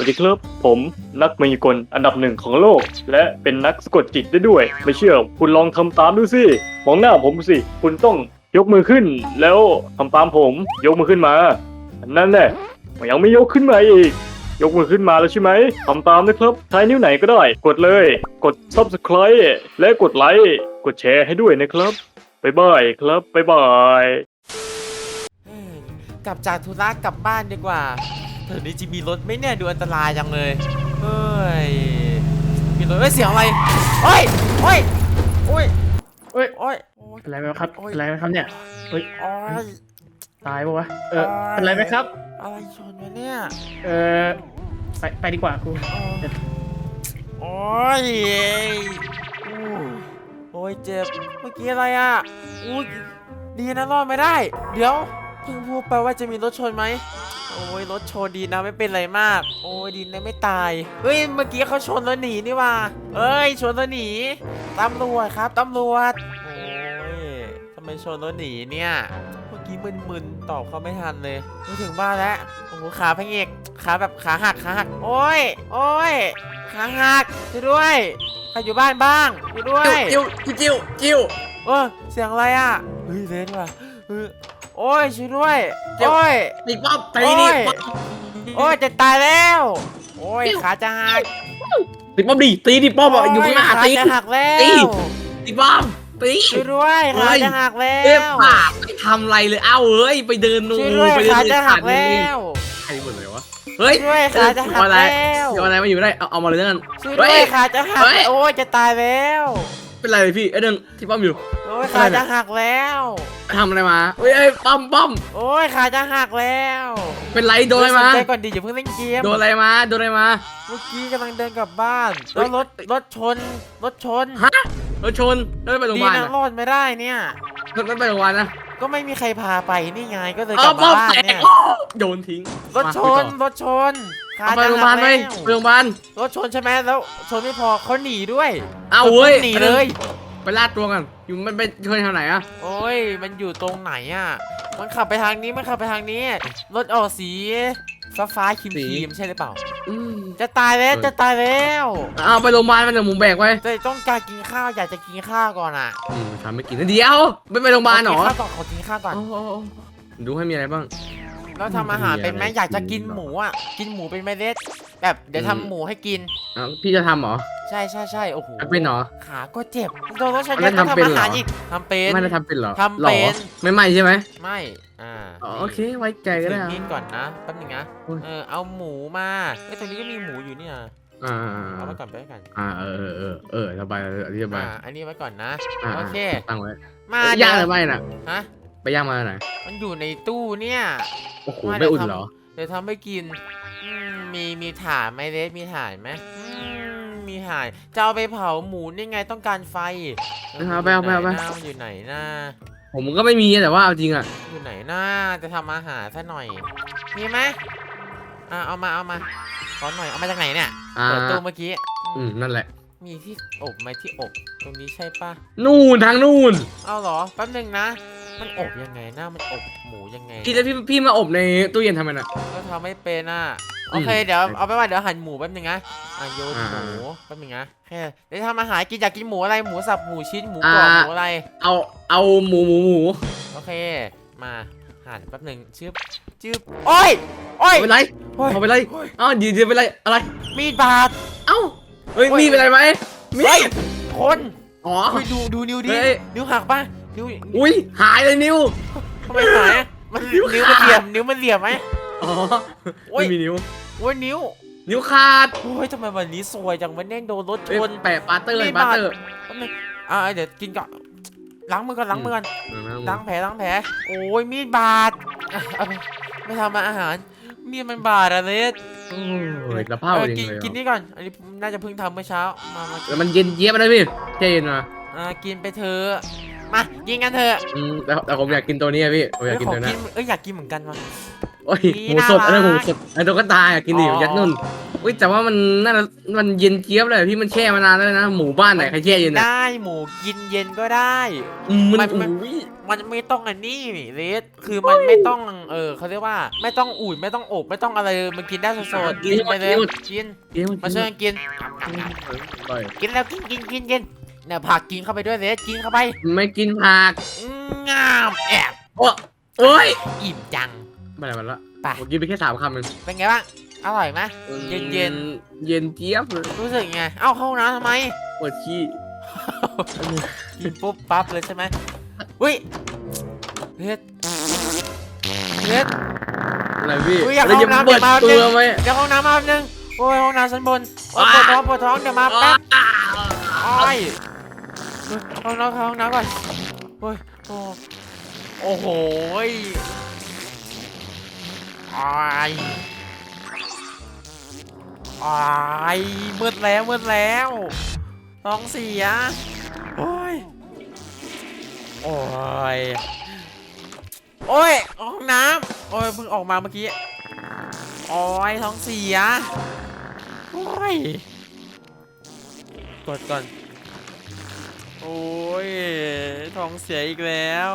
สวัสดีครับ ผมนักมายากลอันดับหนึ่งของโลก และเป็นนักสะกดจิตได้ด้วย ไม่เชื่อคุณลองทำตามดูสิมองหน้าผมสิ คุณต้องยกมือขึ้น แล้วทำตามผมยกมือขึ้นมานั่นแหละยังไม่ยกขึ้นมาอีก ยกมือขึ้นมาแล้วใช่ไหมทำตามนะครับใช้นิ้วไหนก็ได้ กดเลย กด subscribe และกดไลค์กดแชร์ให้ด้วยนะครับบ๊ายบายครับบ๊ายบายเอ้ยกลับจากธุระกลับบ้านดีกว่า เธอนี้จะมีรถไหมเนี่ยดูอันตรายจังเลยเฮ้ยมีรถเฮ้ยเสียงอะไรโอ้ยโอ้ยโอ้ยเอ้ยโอ้ยโอ้ยเป็นไรไหมครับโอ้ยเป็นไรไหมครับเนี่ยเฮ้ยโอ้ยตายปะวะเออโอ้ยเป็นไรไหมครับ อะไรชนวะเนี่ยเออไปไปดีกว่าครูโอ้ยโอ้ยโอ้ยเจ็บเมื่อกี้อะไรอะอุ้ยดีนะรอดไม่ได้ เดี๋ยวเพิ่งพูดไปว่าจะมีรถชนไหม โอ้ยรถชนดีนะไม่เป็นไรมาก โอ้ยดีนะไม่ตาย เฮ้ยเมื่อกี้เขาชนแล้วหนีนี่ว่าเอ้ยชนแล้วหนีตำรวจครับตำรวจ โอ้ยทำไมชนแล้วหนีเนี่ยเมื่อกี้มึนๆตอบเขาไม่ทันเลยมาถึงบ้านแล้วโอ้โหขาพระเอกขาแบบขาหักขาหักโอ้ยโอ้ยขาหักช่วยด้วยใครอยู่บ้านบ้างช่วยด้วยจิ้วจิ้วจิ้วจิ้วเออเสียงอะไรอะเฮ้ยเลนว่ะเออ โอ้ยช่วยด้วยเดี๋ยวโอ้ย ตีป๊อปตีนี่โอ้ยโอ้ยจะตายแล้ว โอ้ยขาจะหักตีป๊อปดิตีดิป๊อปอะอยู่ข้างหน้าโขาตีจะหักแล้ตีวตีป๊อปตีช่วยด้วยขาจะหักแล้เอ๊ะวป่าไปทำอะไรเลยเอ้าเอ้ยไปเดินนูช่วยด้วยไปเดินขาจะหักเลแล้ยวใครบ่นเลยวะเฮ้ยช่วยด้วยขาจะหักเอาอะไรแล้วเอาอะไรมาอยู่ได้เอาเอามาเลยนั่นช่วยด้วยเฮ้ยขาจะหักเฮ้ย โอ้ยจะตายแล้ว เป็นไรเลยพี่ไอ้เดินที่ป้อมอยู่ โอ้ยขาจะหักแล้ว ทำอะไรมาเฮ้ยเอ้ยป้อมป้อมโอ้ยขาจะหักแล้วเป็นไรโดนอะไรมาสนใจก่อนดิอย่าเพิ่งเล่นเกม โดนอะไรมาโดนอะไรมา เมื่อกี้กำลังเดินกลับบ้าน เฮ้แล้ย วรถรถชน รถชน ฮะรถชนแล้วไม่ไปโรงพดียาบาลนะอะรอดไม่ได้เนี่ยไม่ไปโรงพยาบาลนะ ก็ไม่มีใครพาไปนี่ไงก็เลยกเอ้าลับป้มาอมบ้านแตกเนี่ยโอ้โยนทิ้งรถชนมารถชนขาเอาไปจะโรงพยาบาหัลกไหมแล้วไปโรงพยาบาลรถชนใช่ไหมแล้วชนไม่พอเขาหนีด้วยเอาเว้ยหนีเลย ไปลาดตัวกันอยู่มันไปชนทางไหนอะโอ้ยมันอยู่ตรงไหนอะมันขับไปทางนี้มันขับไปทางนี้รถออกสี ฟ้าฟ้าๆครีมครีมใช่หรือเปล่า อืมจะตายแล้วเออจะตายแล้วเอาไปโรงพยาบาลมันเดี๋ยวหมูแบกไว้แต่ต้องการกินข้าวอยากจะกินข้าวก่อนอะอืมทำไม่กินเดี๋ยวไม่ไปโรงพยาบาลเหรอขกินข้าวก่อนขอกินข้าวก่อน โอ้โหดูให้มีอะไรบ้าง แล้วทำอาหารเป็นไหมมีอะไรอยากจะกินหมูอะกินหมูเป็นไหมเล็ดแบบเดี๋ยวอืม ทำหมูให้กิน อ้าวพี่จะทำเหรอใช่ใช่ใช่โอ้โหทำเป็นเหรอ ขาก็เจ็บโดนรถชนแล้ยัวงต้องทำเป็นทำอาหารเหรออีกทำเป็น ไม่ได้ทำเป็นเหรอทำหรอเป็นไม่ไหมใช่ไหมไม่ อ่าอ๋อโอเคไว้ใจก็ถืได้ออะมีดก่อนนะแป๊บนึงนะอุ้ยเออเอาหมูมาเอ้ยตรงนี้ก็มีหมูอยู่เนี่ยอ่าเอาไว้ก่อนไปไว้ก่อนอ่าเออเออเออเออสบายอธิบายอ่าอันนี้ไว้ก่อนนะอ่าโอเคตั้งไว้มาย่างหเดี๋รืวอไม่น่ะฮะไปย่างมาไหนมันอยู่ในตู้เนี่ยโอ้โหไม่ไม่ได้อุ่นทำเหรอเดี๋ยวทำให้กินอืมมีมีถ่านไหมเลสมีถ่านไหมอืมมีถ่านจะเอาไปเผาหมูนี่ไงต้องการไฟเอาไปเอาไปเอาไปมันอยู่ไหนนะ ผมก็ไม่มีแต่ว่าเอาจริงอะมันอยู่ไหนนะจะทำอาหารซะหน่อย มีไหมอ่าเอามาเอามาขอหน่อยเอามาจากไหนเนี่ยอ่าเปิดตู้เมื่อกี้อืมนั่นแหละ มีที่อบไหมที่อบ ตรงนี้ใช่ปะนู่นทางนู่นเอาเหรอแป๊บนึงนะ มันอบยังไงนะมันอบหมูยังไงพี่แล้วพี่พี่มาอบในตู้เย็นทำไมน่ะก็ทำไม่เป็นอะอืม โอเคเดี๋ยวเอาไปว่าเดี๋ยวหั่นหมูแป๊บนึงนะอะโยนอ่าหมูแป๊บนึงนะแค่เดี๋ยวทำอาหารกินอยากกินหมูอะไรหมูสับหมูชิ้นหมูกรอบอ่าหมูอะไร เอาเอาหมูหมูหมูโอเคมาหั่นแป๊บนึงชึบชึบโอ้ยโอ้ยเอาไปไรโอ้ยเอาไปไรเอ้าดีดีไปไรอะไร มีดบาดเอ้าเฮ้ยโอ้ยมีเป็นไรไหมมีเฮ้ยคนอ๋อเฮ้ยดูดูนิ้วดิเฮ้ยนิ้วหักปะนิ้วอุ้ยหายเลยนิ้วทำไมหายอะมันนิ้นิ้ววมันขาดเหลี่ยมนิ้วมันเหลี่ยมไหม อ๋อโอ้ยไม่มีนิ้ว โอ้ยนิ้วนิ้วขาดโอ้ยทำไมวันนี้สวยจังวันนี้โดนรถชเอ้ยน แปะปาเตอร์มีเลยบาปาด เตอร์แป๊บนึงอ่าเดี๋ยวกินก่อนล้างมือก่อนล้างมือก่อนล้างแผลล้างแผลโอ้ยมีดบาดอะเอาไปไม่ทำมาอาหารมีดมันบาดอะเลสโอ้ยกระเพราเออจริกินงเลยกินนี่ก่อนอันนี้น่าจะเพิ่งทำเมื่อเช้ามามากิแล้นวมันเย็นเจี๊ยบเลยพี่ใจเย็นมาอ่ากินไปเถอะมากินกันเถอะ อืมแต่แต่ผมอยากกินตัวนี้อะพี่ผมอยากกินขอตัวกินี้นเอ้ยอยากกินเหมือนกันว่ะ โอ้ยนี่หมูสดน่ารักอันนั้นหมูสดไอ้ตัวก็ตายอะกินดิอ๋อยัดนุ่นอุ้ยแต่ว่ามันน่าจะมันเย็นเจี๊ยบเลยพี่มันแช่มานานแล้วนะหมู่บ้านไหนใครแช่เย็นอะได้หมูกินเย็นก็ได้อืมมันมันมันอุ้ยมันไม่ต้องอันนี้เลสคือมันไม่ต้องเออเขาเรียกว่าไม่ต้องอุ่นไม่ต้องอบไม่ต้องอะไรมันกินได้สดๆกินไปเลยกินเดี๋ยวมันมาช่วยกันกินอร่อยกินแล้วกินกินกินกินเนี่ยผักกินเข้าไปด้วยเลสกินเข้าไป ไม่กินผักอืมงามแอบโอ้โอ้ยอิ่มจัง ไม่ได้มันละไป ผมกินไปแค่สามคำเองเป็นไงบ้าง อร่อยไหม เย็นเย็นเย็นเจี๊ยบเลยรู้สึกไง เอ้าเข้าห้องน้ำทำไม ปวดขี้กินปุ๊บปั๊บเลยใช่ไหมอุ้ยเลสเลสอะไรพี่อุ๊ยอยากแล้วเข้าห้องน้ำเปิดเดี๋ยวมา ตัวไหมเดี๋ยวห้องน้ำมาแป๊บนึง โอ้ยห้องน้ำชั้นบนโอ้ยปวดท้องปวดท้องเดี๋ยวมาแป๊บ โอ้ยเฮ้ยห้องน้ำเข้าห้องน้ำก่อนโอ้ยโอ้โอ้โหยไอ้ายอ้ายมืดแล้วมืดแล้วท้องเสีย โอ้ย โอ้ย โอ้ยห้องน้ำโอ้ยเพิ่งออกมาเมื่อกี้ โอ้ยท้องเสีย โอ้ย กดก่อน โอ้ยท้องเสียอีกแล้ว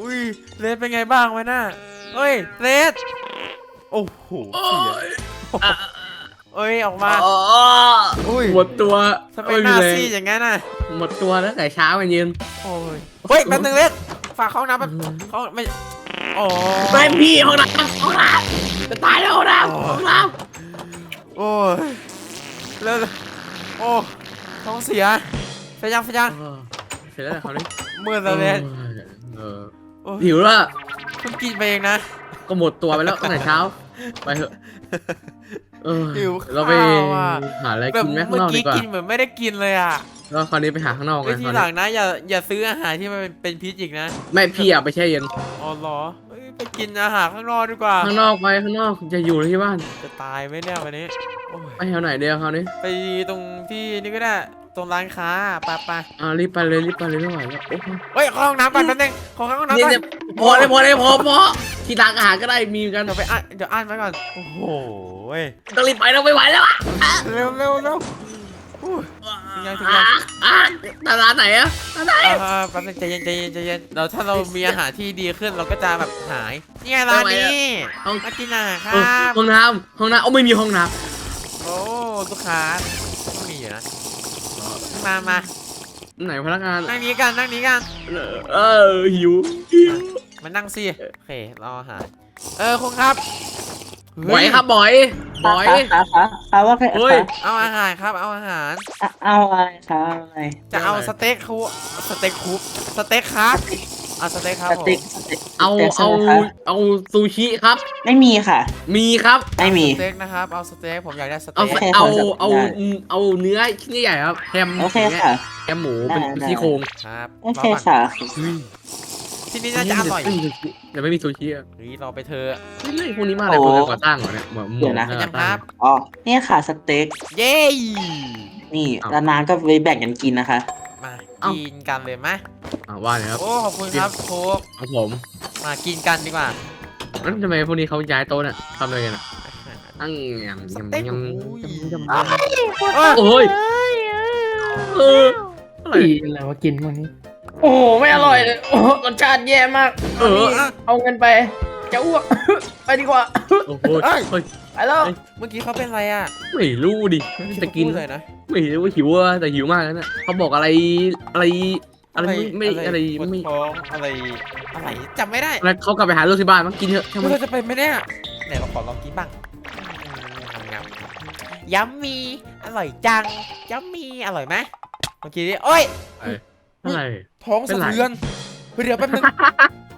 อุ้ยเลสเป็นไงบ้างวะน่ะเฮ้ยเลส โอ้โหเสียเอ้ยออกมาอ๋ออุ้ยหมดตัวทำไมไม่หมีน้าแรงซีดอย่างนั้นน่ะหมดตัวแล้วแต่เช้ามันเย็นโอ้ยเฮ้ยแป๊บนึงเลสฝากเข้าห้องน้ำแป๊บเขาไม่โอ้ไม่พี่ห้องน้ำห้องน้ำจะตายแล้วห้องน้ำห้องน้โอ้ยแล้วโอ้ท้องเสียเสียยังเสียยังำเออเสร็จแล้วเหรอเขาวนี้มืดแล้วเลสเออโอ้ยหิวแล้วเพิ่งกินไปเองนะ ก็หมดตัวไปแล้วตั้งแต่เช้า ไปเถอะเออหิวเราไปข้าวอะ หาอะไรแบบกินไหมข้างเมื่อนอกดีกี้กว่ากินเหมือนไม่ได้กินเลยอะแล้วคราวนี้ไปหาข้างนอกไอ้กันทีคราวหลันี้งนะอย่าอย่าซื้ออาหารที่มันเป็นพิษอีกนะไม่พี่อยากไปแช่เย็นอ๋อเหรอเอ้ยไปกินอาหารข้างนอกดีกว่าข้างนอกไปข้างนอกจะอยู่ที่บ้านจะตายไหมเนี่ยวันนี้โอ้ยไปแถวไหนเดียวคราวนี้ไปตรงที่นี่ก็ได้ ตรงร้านค้าไปไปอ่ารีบไปเลยรีบไปเลยไม่ไหวแล้วโอ้โหเฮ้ยเข้าห้องน้ำก่อนแป๊บนึงขอเข้าห้องน้ำเนี่ยก่อนเนี่ยพอเลยพอเลยพอพอที่ร้านอาหารก็ได้มีกันเดี๋ยวไปอ่านเดี๋ยวอ่านไว้ก่อนโอ้โหยต้องรีบไปแล้วไม่ไหวแล้วอะเร็วเร็วเร็วอู้ ถึงยังถึงอะยัง อะแต่ร้านไหนอะร้านไหนอ่าแป๊บนึงใจเย็นใจเย็นใจเย็นเราถ้าเรามีอาหารที่ดีขึ้นเราก็จะแบบหายนี่ไงร้านนี้มากินอาหารคเออรับห้องน้ำห้องน้ำโอ้ไม่มีห้องน้โอ้ลูกค้าต้องมีอยู่นะ มามาำไหนพนักงาน นั่งนี้กันนั่งนี้กันเออหิวหิวมานั่งสิโอเครออาหารเออคุณครับบ่อยครับบ่อยบ่อยครับครับครับว่าไงเฮ้ยเอาอาหารครับ เอาอาหารครับเอาอะไรครับเอาอะไรจะเอาสเต็กคูสเต็กคูสเต็กครับ เอาสเต็กครับสผมเต็กสเต็กเอาสต็กเอาใช่ไหมครับเอาซูชิครับ ไม่มีค่ะ มีครับ ไม่มี สเต็กนะครับเอาสเต็กผมอยากได้สเอาเต็กโอเคเอาขอจับเอาได้เอาเนื้อชิ้นใหญ่ๆครับแฮมโอเคย่างงี้ยค่ะ แฮมหมูเป็นได้ได้ซี่โครงครับโอเครก่นค่ะที่นี่น่าจะอร่อยแต่ไม่มีซูชิอะเฮ้ยรอไปเธอะเฮ้ยพวกนี้มาอะไรพวกนี้ก่อสร้างเหรอเนี่ยเหมือนหมูเดี๋ยวนะยังครับ อ๋อเนี่ยค่ะสเต็กเย้ นี่เอาร้านน้ำก็ไปแบ่งกันกินนะคะมาเอ้า กินกันเลยไหมอ่าว่าเลยครับ โอ้ขอบคุณครับโค้กของผมมากินกันดีกว่าแล้วทำไมพวกนี้เขาย้ายโต๊ะเนี่ยทำอะไรกันอะอังยำสเต็กยำยำโอ้ยยำยำเอ้ยโอ้ยเอออะไรอีอะไรวะกินวันนี้ โอ้โหไม่อร่อยเลยโอ้โหรสชาติแย่มาก เออ เอาเงินไป จะอ้วก ไปดีกว่า โอ้โหเฮ้ย ไปแล้วเมื่อกี้เขาเป็นอะไรอะไม่รู้ดิจะกินพูดเลยนะไม่รู้ว่าหิวอะแต่หิวมากแล้วเนี่ยเขาบอกอะไรอะไรอะไรไม่ไม่อะไรปวดไม่ท้องอะไรอะไรจำไม่ได้แล้วเขากลับไปหาลูกที่บ้านมั้งกินเถอะทำไมเราจะเป็นไหมเนี่ยไหนเราขอลองกินบ้างงามยัมมีอร่อยจังยัมมีอร่อยไหมเมื่อกี้นี้โอ้ยอะไรท้องเป็สะนไรเทือนเฮ้ยเดี๋ยวแป๊บนึง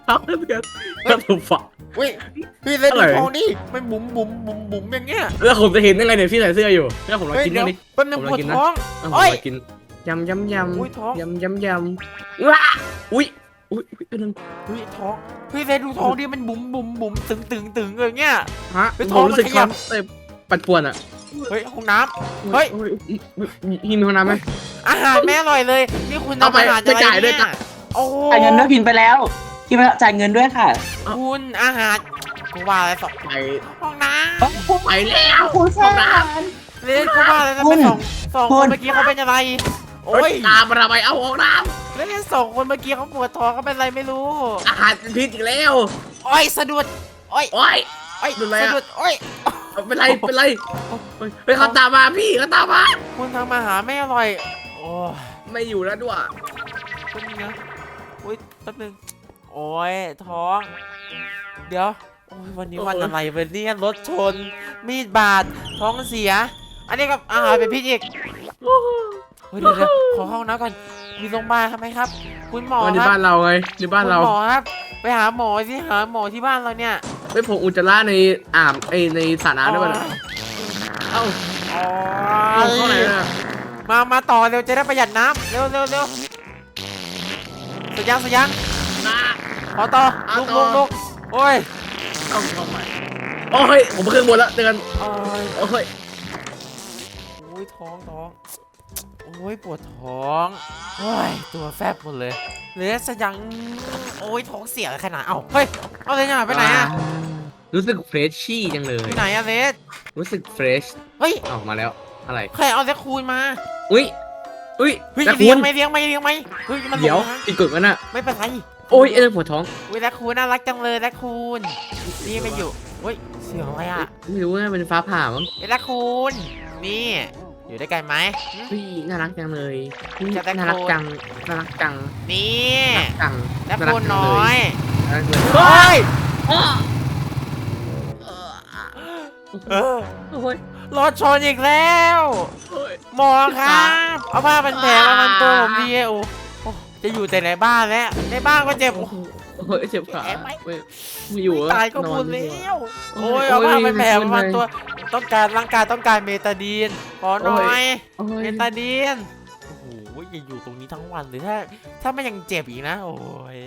เอาเพื่อนแล้วถูกฝักเฮ้ยพี่เล่นอะไรท้องนี่มันบุ๋มบุ๋มบุ๋มบุ๋มอย่างเงี้ยแล้วผมจะเห็นยังไงเนี่ยพี่ใส่เสื้ออยู่แล้วผมลองเฮ้ยกินเดี๋บ้ายงวดิ แป๊บนึงผมปลอวงดกินนะ ท้อง เอาผมโอ้ยลองกินยำยำยอุ้ยท้องำยำยำยำว้าอุ้ยอุ้ยอุ้ยอันนึงเฮ้ยท้องพี่เล่นดูท้องดิมันบุ๋มบุ๋มบุ๋มตึงตึงตึงอย่างเงี้ย ฮะเฮ้ยผท้องมรู้สึกมันขยับเต้ปัดป่วนอะเฮ้ยห้องน้ำ เฮ้ย อุ๊อุ๊พี่มีห้องน้ำไหม อาหารไม่อร่อยเลย นี่คุณเอาทำไปอาหารไปจ่ายด้วย เนี่จ้ะโอ้โหจ่ายเงินด้วยพินไปแล้ว พินไปแล้วจ่ายเงินด้วยค่ะคุณอาหารกูว่าอะไรสองไปห้องน้ขอบคุณไปแล้วขอบคุณห้องน้ำเลสกูว่าเลยนะเป็นสองสองคนเมื่อกี้เขาเป็นอะไรโอ้ยตามมาทำไมเอาออกน้เลสสองคนเมื่อกี้เขาปวดท้องเขาเป็นอะไรไม่รู้ำอาหารเป็นพิษอีกแล้วโอ้ยสะดุดโอ้ยโอ้ย โอ้ยโดนอะไรอะ สะดุดโอ้ยเป็นไรเป็นไรเฮ้ยเฮ้ยเขาตามมาพี่เขาตามมาคุณทำอาหารไม่อร่อยโอ้ยไม่อยู่แล้วด้วยแป๊บนึงนะอุ้ยแป๊บนึง โอ้ยท้อง เดี๋ยวโอ้ยวันนี้วันอะไรวันนี้รถชน มีดบาดท้องเสีย อันนี้ก็อาหารเป็นพิษอีกเฮ้ยเดี๋ยวเดี๋ยวขอเข้าห้องน้ำก่อน มีโรงพยาบาลครับไหมครับ คุณหมอวันในครับบ้านเราไงในบ้านเราคุณหมอครับ ไปหาหมอสิหาหมอที่บ้านเราเนี่ยไม่ผมอุจจาระในอ่างไอยในสระน้ำด้วยนะเอ้าอ๋อเอาเข้าไหนน่ะมา มาต่อเร็วจะได้ประหยัดน้ำเร็วเร็วเร็วสุดยังสุดยังมา ขอต่อเอาลุกต่ลุอกลุกโอ้ยเอาเข้าใหม่โอ้ยผมขึ้นบนแล้วเตือนโอ้ยโอ้ยโอ้ยท้องท้องโอ้ยปวดท้องโอ้ยตัวแฟบหมดเลยเลสยังโอ้ยท้องเสียขนาดเอ้าเฮ้ยเอาเลยยังไปไหนอะรู้สึกเฟรชชี่จังเลยไปไหนอะเลสรู้สึกเฟรชเฮ้ยออกมาแล้วอะไรใครเอาแซคคูนมาอุ้ยอุ้ยเฮ้ยแต่เลี้คุยงณไหมเลี้ยงไหมเลี้ยงไหมเฮ้ยมันหลเดี๋ยวงทางอีกกดมันอะไม่เป็นไร โอ้ยเอ็นปวดท้องอุ้ยแซคคูนน่ารักจังเลยแซคคูนนี่ไม่อยู่เฮ้ยเสียงอะไรอะไม่รู้ว่าเป็นฟ้าผ่ามั้งเอ็แซคคูนนี่ อยู่ด้วยกันไหมหึเฮ้ยน่ารักจังเลยเฮ้ยจะได้น่ารักโคตรจังน่ารักจังนี่จังแซคคูนน้อย น่ารักจังเลยเฮ้ยเออโอ้ยรถชนอีกแล้ว โอ้ย หมอครับ เอาผ้าพันแผลมาพันตัวผมดีโอ้โอ้ จะอยู่แต่ในบ้านแล้วในบ้านก็เจ็บโอ้โหโอ้ยเจ็บขาแอบไหมไม่ไม่อยู่อะตายก็นอพูนดไม่แล้อยู่วโอ้ยเอาผ้าพันแผลมาพันตัวต้องการร่างกายต้องการเมตาดีนขอหน่อยโอ้ยเมตาดีนโอ้โหอย่าอยู่ตรงนี้ทั้งวันเลยถ้า ถ้าไม่ยังเจ็บอีกนะ โอ้ย